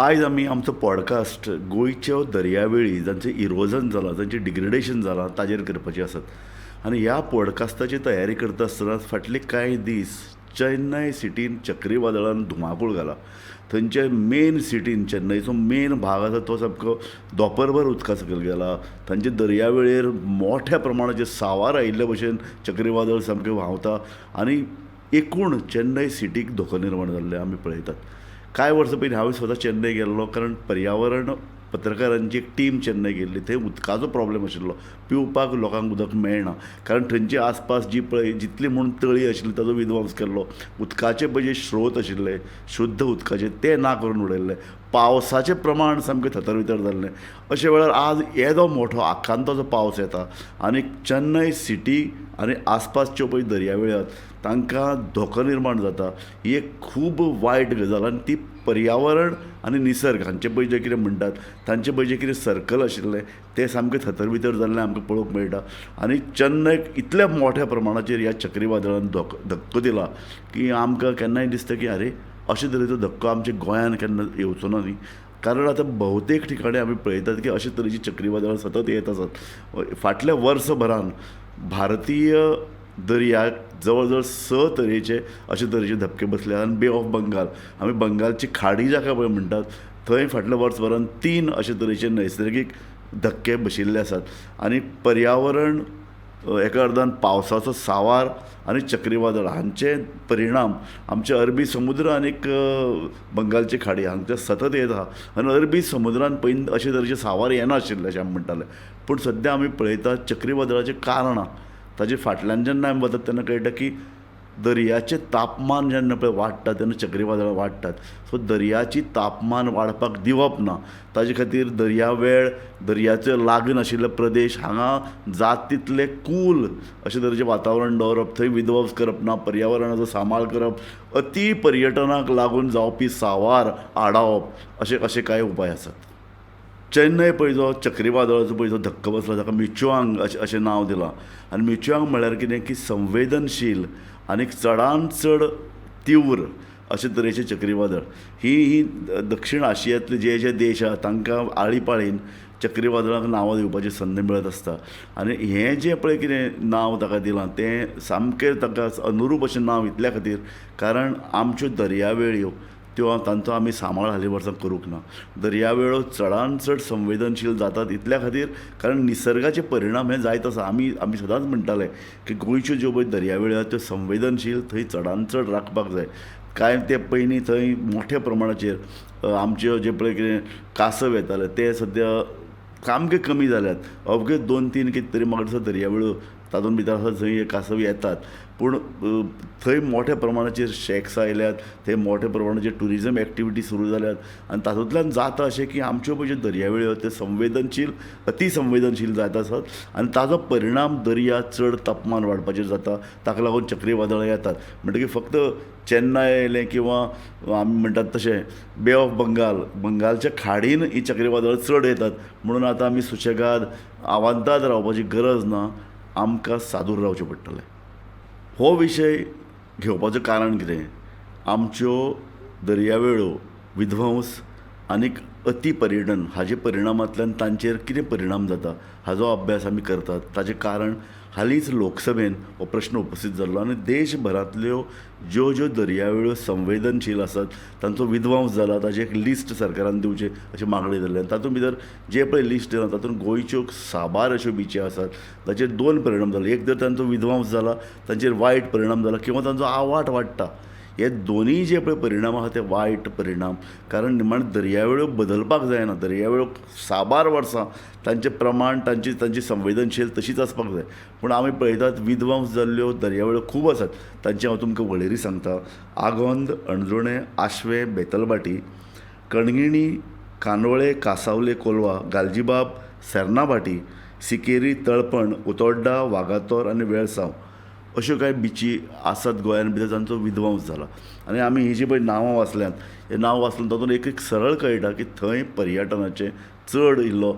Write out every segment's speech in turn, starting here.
आयज आमी आमचो पॉडकास्ट गोंयच्यो दर्यावेळी जांचें इरोजन जालां जांचें डिग्रेडेशन जालां ताजेर करपाचें आसात आनी ह्या पॉडकास्टाची तयारी करता आसतना फाटले कांय दीस चेन्नय सिटीन चक्रीवादळान धुमाकूळ घाला. थंयचे मेन सिटीन चेन्नयचो मेन भाग आसा तो सामको दोपरभर उदका सकयल गेला. तांचे दर्यावेळेर मोठ्या प्रमाणाचे सावार आयिल्ले भशेन चक्रीवादळ सामकें व्हांवता. आनी एकूण चेन्नय सिटीक धोको निर्माण जाल्ले आमी पळयतात. कांय वर्सां पयलीं हांवें स्वता चेन्नय गेल्लो कारण पर्यावरण पत्रकारांची एक टीम चेन्नय गेल्ली. थंय उदकाचो प्रॉब्लेम आशिल्लो पिवपाक लोकांक उदक मेळना. कारण थंयचे आसपास जी पळय जितली म्हूण तळी आशिल्ली ताजो विध्वंस केल्लो. उदकाचे पळय जे स्रोत आशिल्ले शुद्ध उदकाचे ते ना करून उडयल्ले. पावसाचें प्रमाण सामकें थतर जाल्लें. अशे वेळार आज येदो मोठो आखांताचो पावस येता. आनी चेन्नय सिटी आनी आसपासच्यो पळय दर्यावेळ्यात तांकां धोको निर्माण जाता. ही एक खूब वायट गजाल आनी ती पर्यावरण आनी निसर्ग हांचे पळय जें कितें म्हणटात तांचे पळय जें कितें सर्कल आशिल्लें तें सामकें थतर भितर जाल्लें आमकां पळोवंक मेळटा. आनी चेन्नयक इतल्या मोठ्या प्रमाणाचेर ह्या चक्रीवादळान धोको धक्को दिला की आमकां केन्नाय दिसता की आरे अशे तरेचो धक्को आमच्या गोंयांत केन्ना येवचो ना न्ही? कारण आतां भोवतेक ठिकाणी आमी पळयतात की अशे तरेची चक्रीवादळां सतत येत आसात फाटल्या वर्सभरान भारतीय दर्याक जवळ जवळ स तरेचे अशे तरेचे धपके बसले आनी बे ऑफ बंगाल आमी बंगालची खाडी जाका पळय म्हणटात थंय फाटल्या वर्सभरान तीन अशे तरेचे नैसर्गीक धक्के बशिल्ले आसात आनी पर्यावरण एका अर्दान पावसाचो सावार आनी चक्रीवादळ हांचे परिणाम आमचे अरबी समुद्र आनीक बंगालची खाडी हांगचे सतत येत आहा आनी अरबी समुद्रान पयलीं अशे तरेचे सावार येनाशिल्ले अशें आमी म्हणटाले पूण सद्या आमी पळयतात चक्रीवादळाचें कारणां ताजे फाटल्यान जेन्ना आमी वतात तेन्ना कळटा की दर्याचें तापमान जेन्ना पळय वाडटा तेन्ना चक्रीवादळां वाडटात. सो दर्याची तापमान वाडपाक दिवप ना. ताजे खातीर दर्यावेळ दर्याचो लागीं आशिल्ले प्रदेश हांगा जात तितले कूल. अशे तरेचें वातावरण दवरप थंय विध्वंस करप ना पर्यावरणाचो सांबाळ करप अती पर्यटनाक लागून जावपी सावार आडावप अशे अशे कांय उपाय आसात. चेन्नय पळय जो चक्रीवादळाचो पळय जो धक्को बसला ताका मिच्युआंग अशें अशें नांव दिलां. आनी मिच्युआंग म्हळ्यार कितें? की संवेदनशील आनीक चडांत चड तीव्र अशे तरेचें चक्रीवादळ. ही ही दक्षिण आशियांतले जे जे देश आहा तांकां आळीपाळीन चक्रीवादळाक नांवां दिवपाची संद मेळत आसता. आनी हें जें पळय कितें नांव ताका दिलां तें सामकें ताका अनुरूप अशें नांव इतल्या खातीर कारण आमच्यो दर्यावेळ्यो त्यो तांचो आमी सांबाळ हालीं वर्सां करूंक ना. दर्यावेळो चडांत चड संवेदनशील जातात इतल्या खातीर कारण निसर्गाचे परिणाम हे जायत आसा आमी आमी सदांच म्हणटाले की गोंयच्यो ज्यो पळय दर्यावेळो त्यो संवेदनशील थंय चडान चड राखपाक जाय. कांय ते पयलीं थंय मोठ्या प्रमाणाचेर आमच्यो जे पळय कितें कासव येताले ते सद्या सामके कमी जाल्यात. अवघे दोन तीन कितें तरी म्हाका दिसता दर्यावेळो तातूंत भितर आसा थंय कासवी येतात. पूण थंय मोठ्या प्रमाणाचेर शॅक्स आयल्यात थंय मोठ्या प्रमाणाचेर ट्युरिजम एक्टिविटी सुरू जाल्यात आनी तातूंतल्यान जाता अशें की आमच्यो पळय ज्यो दर्यावेळ्यो त्यो संवेदनशील अतिसंवेदनशील जायत आसात. आनी ताजो परिणाम दर्या चड तापमान वाडपाचेर जाता. ताका लागून चक्रीवादळां येतात. म्हणटकीर फक्त चेन्नय येयलें किंवां आमी म्हणटात तशें बे ऑफ बंगाल बंगालच्या खाडीन ही चक्रीवादळां चड येतात. म्हणून आतां आमी सुशेगाद आवांताद रावपाची गरज ना. आमकां सादूर रावचें पडटलें. हो विशय घेवपाचें कारण कितें? आमच्यो दर्यावेळो विध्वंस आनीक अती हाजे परिणामांतल्यान तांचेर कितें परिणाम जाता हाजो अभ्यास आमी करतात ताचें कारण हालींच लोकसभेन हो प्रश्न उपस्थित जाल्लो आनी देशभरांतल्यो ज्यो ज्यो दर्यावेळो संवेदनशील आसात तांचो विध्वंस जाला ताची एक लिस्ट सरकारान दिवचें अशी मागणी जाल्ली आनी तातूंत भितर जे पळय लिस्ट दिला तातूंत गोंयच्यो साबार अश्यो बिची आसात ताचेर दोन परिणाम जाले. एक तर तांचो विध्वंस जाला तांचेर वायट परिणाम जाला किंवां तांचो आवाट वाडटा. हे दोन्ही जे पळय परिणाम आहा ते वायट परिणाम. कारण निमाण दर्यावेळो बदलपाक जायना. दर्यावेळो साबार वर्सां तांचें प्रमाण तांची तांची संवेदनशील तशीच आसपाक जाय. पूण आमी पळयतात विध्वंस जाल्ल्यो दर्यावेळो खूब आसात. तांची हांव तुमकां वळेरी सांगता. आगोंद अणजुणें आशवे बेतलबाटी कणगिणी कानोळे कासावले कोलवा गालजीबाब सेर्नाभाटी सिकेरी तळपण उतोड्डा वागातोर आनी वेळसांव. अश्यो कांय बिची आसात गोंयान भितर तांचो विध्वंस जाला आनी आमी ही जी पळय नांवां वाचल्यांत हे नांव वाचून तातूंत एक एक सरळ कळटा की थंय पर्यटनाचें चड इल्लो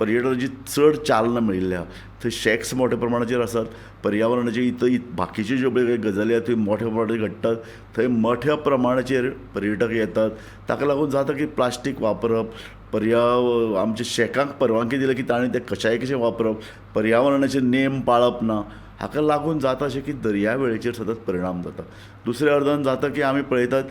पर्यटनाची चड चालना मेळिल्ली आहा थंय शॅक्स मोठ्या प्रमाणाचेर आसात पर्यावरणाचे इत बाकीच्यो ज्यो पळय गजाली आहा थंय मोठ्या प्रमाणाचेर घडटात थंय मोठ्या प्रमाणाचेर पर्यटक येतात. ताका लागून जाता की प्लास्टीक वापरप पर्याव आमच्या शेकांक परवानगी दिली की ताणें तें कशाय कशें वापरप पर्यावरणाचे नेम पाळप ना. हाका लागून जाता अशें की दर्यावेळेचेर सतत परिणाम जाता दुसऱ्या अर्दान जाता की आमी पळयतात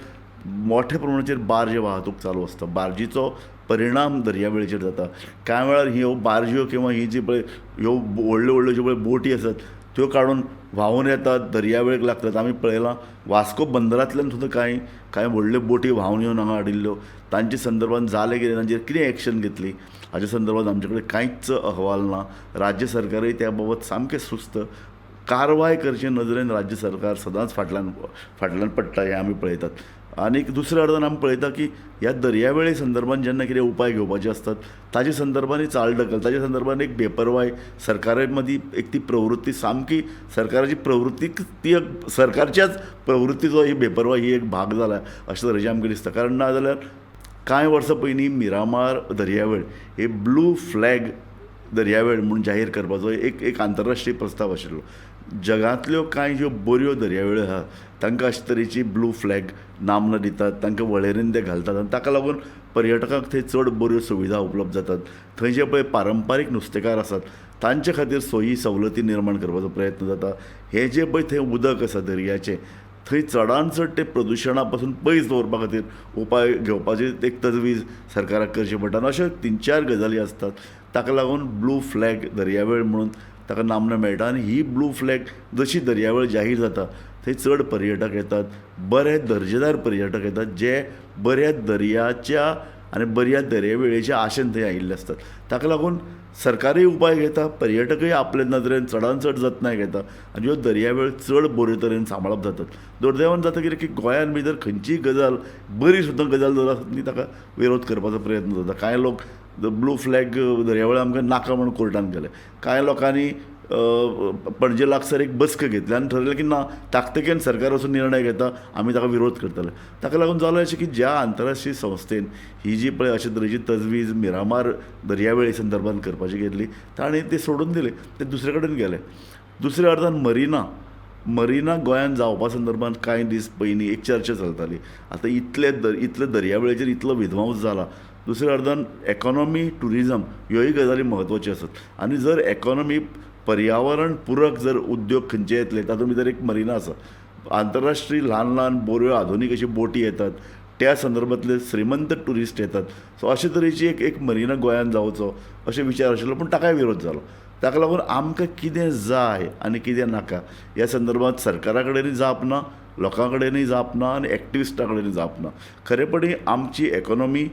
मोठ्या प्रमाणाचेर बार्ज वाहतूक चालू आसता बार्जीचो परिणाम दर्यावेळेचेर जाता. कांय वेळार ह्यो बार्ज्यो किंवा ही जी पळय ह्यो व्हडल्यो व्हडल्यो ज्यो पळय बोटी आसात त्यो काडून व्हांवून येतात दर्यावेळेक लागतात. आमी पळयलां वास्को बंदरांतल्यान सुद्दां कांय कांय व्हडल्यो बोटी व्हांवून येवन हांगा हाडिल्ल्यो. तांचे संदर्भान जालें कितें तांचेर कितें एक्शन घेतली हाच्या संदर्भात आमचे कडेन कांयच अहवाल ना. राज्य सरकारय त्या बाबत सामकें सुस्त कारवाय करचे नदरेन राज्य सरकार सदांच फाटल्यान फाटल्यान पडटा हें आमी पळयतात. आनीक दुसऱ्या अर्दान आमी पळयता की ह्या दर्यावेळे संदर्भान जेन्ना कितें उपाय घेवपाचे आसतात ताचे संदर्भांनी चालढकल ताचे संदर्भान एक बेपरवाय सरकारा मदीं एक ती प्रवृत्ती सामकी सरकाराची प्रवृत्तीक ती एक सरकारच्याच प्रवृत्तीचो ही बेपरवाय ही एक भाग जाला अशें तरेचें आमकां दिसता. कारण ना जाल्यार कांय वर्सां पयलीं मिरामार दर्यावेळ हे ब्लू फ्लॅग दर्यावेळ म्हूण जाहीर करपाचो एक एक आंतरराष्ट्रीय प्रस्ताव आशिल्लो. जगांतल्यो कांय ज्यो बऱ्यो दर्यावेळो आहा तांकां अशे तरेची ब्लू फ्लॅग नामना दितात तांकां वळेरेन ते घालतात आनी ताका लागून पर्यटकांक थंय चड बऱ्यो सुविधा उपलब्ध जातात. थंय जे पळय पारंपारीक नुस्तेकार आसात तांचे खातीर सोयी सवलती निर्माण करपाचो प्रयत्न जाता. हे जे पळय थंय उदक आसा दर्याचें थंय चडांत चड ते प्रदुशणा पासून पयस दवरपा खातीर उपाय घेवपाची एक तजवीज सरकाराक करची पडटा. आनी अश्यो तीन चार गजाली आसतात. ताका लागून ब्लू फ्लॅग दर्यावेळ म्हणून ताका नामना मेळटा आनी ही ब्लू फ्लॅग जशी दर्यावेळ जाहीर जाता थंय चड पर्यटक येतात बरे दर्जेदार पर्यटक येतात जे बऱ्या दर्याच्या आनी बऱ्या दर्यावेळेच्या आशेन थंय आयिल्ले आसतात ताका लागून सरकारूय उपाय घेता पर्यटकूय आपले नदरेन चडान चड जतनाय घेता आनी ह्यो दर्यावेळ चड बऱ्यो तरेन सांबाळप जातात. दुर्दैवान जाता कितें की गोंयांत भितर खंयचीय गजाल बरी सुद्दां गजाल जर आसत न्ही ताका विरोध करपाचो प्रयत्न जाता कांय लोक ब्लू फ्लॅग दर्यावेळ आमकां नाका म्हणून कोर्टान गेले कांय लोकांनी पणजे लागसार एक बसक घेतली आनी ठरयलें की ना ताकतिकेन सरकार असो निर्णय घेता आमी ताका विरोध करतले. ताका लागून जालें अशें की ज्या आंतरराष्ट्रीय संस्थेन ही जी पळय अशे तरेची तजवीज मिरामार दर्यावेळे संदर्भान करपाची घेतली ताणें ती सोडून दिले ते दुसरे कडेन गेले. दुसऱ्या अर्थान मरिना मरिना गोंयांत जावपा संदर्भांत कांय दीस पयलीं एक चर्चा चलताली. आतां इतले दर इतले दर्यावेळेचेर इतलो विध्वंस जाला दुसऱ्या अर्दान एकोनॉमी ट्युरिजम ह्योय गजाली म्हत्वाच्यो आसात आनी जर एकोनॉमी पर्यावरण पूरक जर उद्योग खंयचे येतले तातूंत भितर एक मरिना आसा आंतरराष्ट्रीय ल्हान ल्हान बऱ्यो आधुनीक अशी बोटी येतात. त्या संदर्भांतले श्रीमंत ट्युरिस्ट येतात. सो अशे तरेची एक एक मरिना गोंयांत जावचो अशे विचार आशिल्लो पूण ताकाय विरोध जालो ताका लागून आमकां कितें जाय आनी कितें नाका ह्या संदर्भांत सरकारा कडेनूय जाप ना लोकां कडेनूय जाप ना आनी एक्टिविस्टां कडेनूय जाप ना खरेपणी आमची एकोनॉमी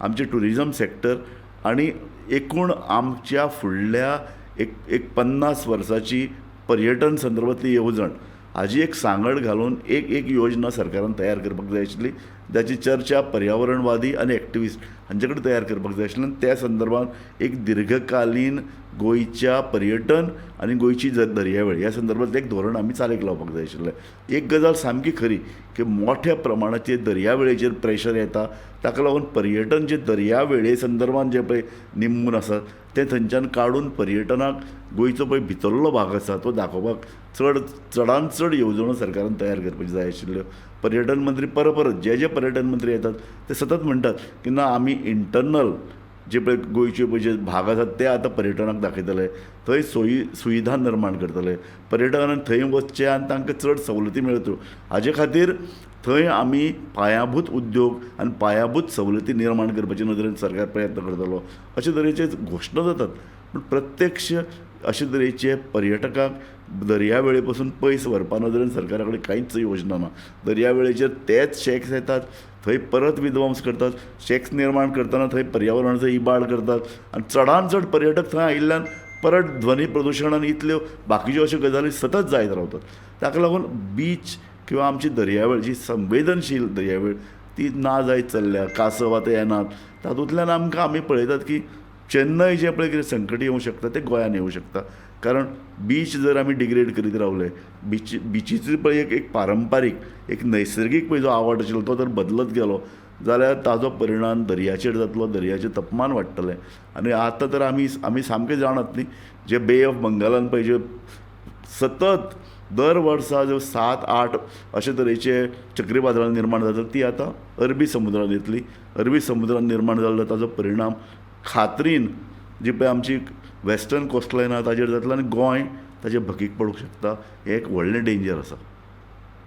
आमचे ट्युरिजम सॅक्टर आनी एकूण आमच्या फुडल्या एक एक पन्नास वर्साची पर्यटन संदर्भांतली येवजण हाजी एक सांगड घालून एक एक योजना सरकारान तयार करपाक जाय आशिल्ली. जाची चर्चा पर्यावरणवादी आनी एक्टिविस्ट हांचे कडेन तयार करपाक जाय आशिल्ल्यान आनी त्या संदर्भात एक दीर्घकालीन गोंयच्या पर्यटन आनी गोंयची ज दर्यावेळ ह्या संदर्भात एक धोरण आमी चालीक लावपाक जाय आशिल्लें एक गजाल सामकी खरी की मोठ्या प्रमाणाचेर दर्यावेळेचेर प्रेशर येता ताका लागून पर्यटन जे दर्यावेळे संदर्भान जे पळय निमून आसा ते थंयच्यान काडून पर्यटनाक गोंयचो पळय भितरलो भाग आसा तो दाखोवपाक चड चडांत चड येवजण्यो सरकारान तयार करपाच्यो जाय आशिल्ल्यो. पर्यटन मंत्री परत जे जे पर्यटन मंत्री येतात ते सतत म्हणटात की ना आमी इंटरनल जे पळय गोंयचे पळय जे भाग आसात ते आतां पर्यटनाक दाखयतले. थंय सोयी सुविधा निर्माण करतले. पर्यटकांनी थंय वचचे आनी तांकां चड सवलती मेळच्यो हाजे खातीर थंय आमी पायाभूत उद्योग आनी पायाभूत सवलती निर्माण करपाचे नदरेन सरकार प्रयत्न करतलो. अशे तरेचे घोशणा जातात. पूण प्रत्यक्ष अशे तरेचे पर्यटकांक दर्यावेळेपासून पयस व्हरपा नदरेन सरकारा कडेन कांयच योजना ना. दर्यावेळेचेर तेच शॅक्स येतात थंय परत विध्वंस करतात शॅक्स निर्माण करतना थंय पर्यावरणाचो इबाड करतात आनी चडांत चड पर्यटक थंय आयिल्ल्यान परत ध्वनी प्रदुशण आनी इतल्यो बाकीच्यो अश्यो गजाली सतत जायत रावतात. ताका लागून बीच किंवा आमची दर्यावेळ जी संवेदनशील दर्यावेळ ती ना जायत चल्ल्या कासव आतां येनात. तातूंतल्यान आमकां आमी पळयतात की चेन्नय जे पळय कितें संकट येवंक शकता ते गोंयांत येवंक शकता. कारण बीच जर आमी डिग्रेड करीत रावले बीच बिचीचो पळय एक एक पारंपारीक एक नैसर्गीक पळय जो आवड आशिल्लो तो जर बदलत गेलो जाल्यार ताजो परिणाम दर्याचेर जातलो दर्याचें तपमान वाडटलें आनी आतां तर आमी आमी सामकें जाणात न्ही. जे बे ऑफ बंगालान पळय जे सतत दर वर्सा जो सात आठ अशे तरेचे चक्रीवादळां निर्माण जातात ती आतां अरबी समुद्रांत येतली. अरबी समुद्रांत निर्माण जाल्लो ताजो परिणाम खात्रीन जी पळय आमची वेस्टर्न कोस्टलायन आहा ताजेर जातलो आनी गोंय ताचे भकीक पडूंक शकता हें एक व्हडलें डेंजर आसा.